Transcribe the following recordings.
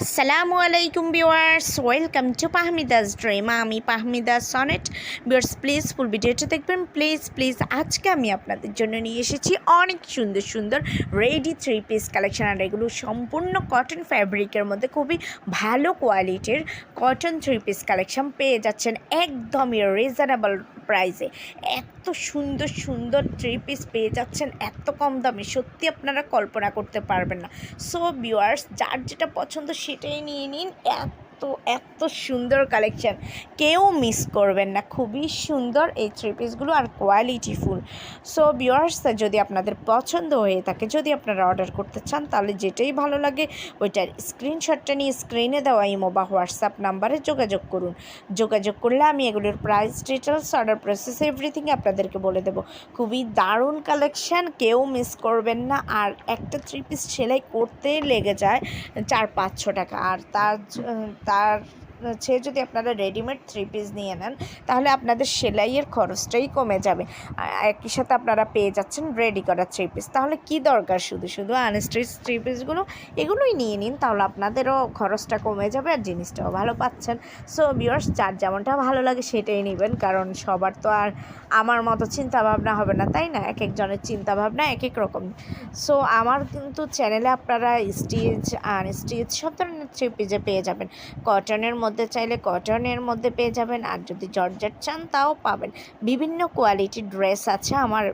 আসসালামু আলাইকুম viewers, welcome to Pahmida's dream. আমি Pahmida Sonet. Viewers, please full ভিডিওটা দেখবেন। প্লিজ প্লিজ, আজকে আমি আপনাদের জন্য নিয়ে এসেছি অনেক সুন্দর সুন্দর রেডি থ্রি পিস কালেকশন। আর এগুলো সম্পূর্ণ কটন ফ্যাব্রিকের মধ্যে খুবই ভালো কোয়ালিটির কটন থ্রি পিস কালেকশন পেয়ে যাচ্ছেন। একদমই রিজনেবল প্রাইসে এত সুন্দর সুন্দর থ্রি পিস পেয়ে যাচ্ছেন, এত কম দামে। সত্যি আপনারা কল্পনা করতে পারবেন না। সো ভিউয়ার্স যার যেটা পছন্দ সেটাই নিয়ে নিন। এত এত এত সুন্দর কালেকশন কেউ মিস করবেন না। খুবই সুন্দর এই থ্রি পিসগুলো আর কোয়ালিটিফুল সো ভিউয়ার্স যদি আপনাদের পছন্দ হয়ে থাকে, যদি আপনারা অর্ডার করতে চান, তাহলে যেটাই ভালো লাগে, ওইটার স্ক্রিনশটটা নিয়ে স্ক্রিনে দেওয়া ইমো বা হোয়াটসঅ্যাপ নাম্বারে যোগাযোগ করুন। যোগাযোগ করলে আমি এগুলোর price details order process everything আপনাদেরকে বলে দেবো। খুবই দারুণ কালেকশান কেউ মিস করবেন না। আর একটা থ্রি পিস সেলাই করতে লেগে যায়, চার পাঁচশো টাকা। আর তার তার সে যদি আপনারা রেডিমেড থ্রি পিস নিয়ে নেন, তাহলে আপনাদের সেলাইয়ের খরচটাই কমে যাবে। একই সাথে আপনারা পেয়ে যাচ্ছেন রেডি করা থ্রি পিস তাহলে কি দরকার শুধু? শুধু আনস্ট্রিচ থ্রি পিসগুলো এগুলোই নিয়ে নিন, তাহলে আপনাদেরও খরচটা কমে যাবে আর জিনিসটাও ভালো পাচ্ছেন। সো বিয়ার্স যার যেমনটা ভালো লাগে সেটাই নেবেন, কারণ সবার তো আর আমার মতো চিন্তা ভাবনা হবে না, তাই না? এক একজনের চিন্তা ভাবনা এক এক রকম। সো আমার কিন্তু চ্যানেলে আপনারা স্টিচ আনস্টিচ সব ধরনের থ্রি পিসে পেয়ে যাবেন। কটনের মধ্যে চাইলে কটনের মধ্যে পেয়ে যাবেন। আর যদি জর্জেট চান, তাও পাবেন। বিভিন্ন কোয়ালিটির ড্রেস আছে আমার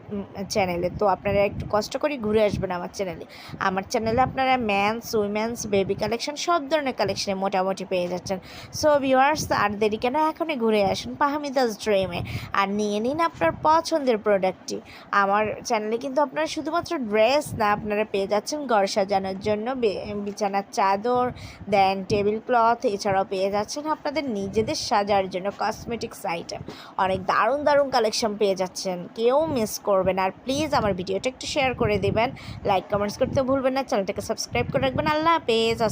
চ্যানেলে তো আপনারা একটু কষ্ট করে ঘুরে আসবেন আমার চ্যানেলে আমার চ্যানেলে আপনারা ম্যানস উইমেন্স বেবি কালেকশন সব ধরনের কালেকশনে মোটামুটি পেয়ে যাচ্ছেন। সো ভিউয়ার্স আর দেরি কেন, এখনই ঘুরে আসুন পাহামিদাস ড্রিমে আর নিয়ে নিন আপনার পছন্দের প্রোডাক্টটি আমার চ্যানেলে কিন্তু আপনারা শুধুমাত্র ড্রেস না, আপনারা পেয়ে যাচ্ছেন ঘর সাজানোর জন্য বিছানার চাদর দেন টেবিল ক্লথ এছাড়াও পেয়ে যাচ্ছেন আপনাদের নিজেদের সাজার জন্য কসমেটিক্স আইটেম অনেক দারুণ দারুণ কালেকশন পেয়ে যাচ্ছেন। কেউ মিস করবেন আর প্লিজ আমার ভিডিওটা একটু শেয়ার করে দেবেন। লাইক কমেন্টস করতে ভুলবেন না। চ্যানেলটাকে সাবস্ক্রাইব করে রাখবেন। আল্লাহ হাফেজ।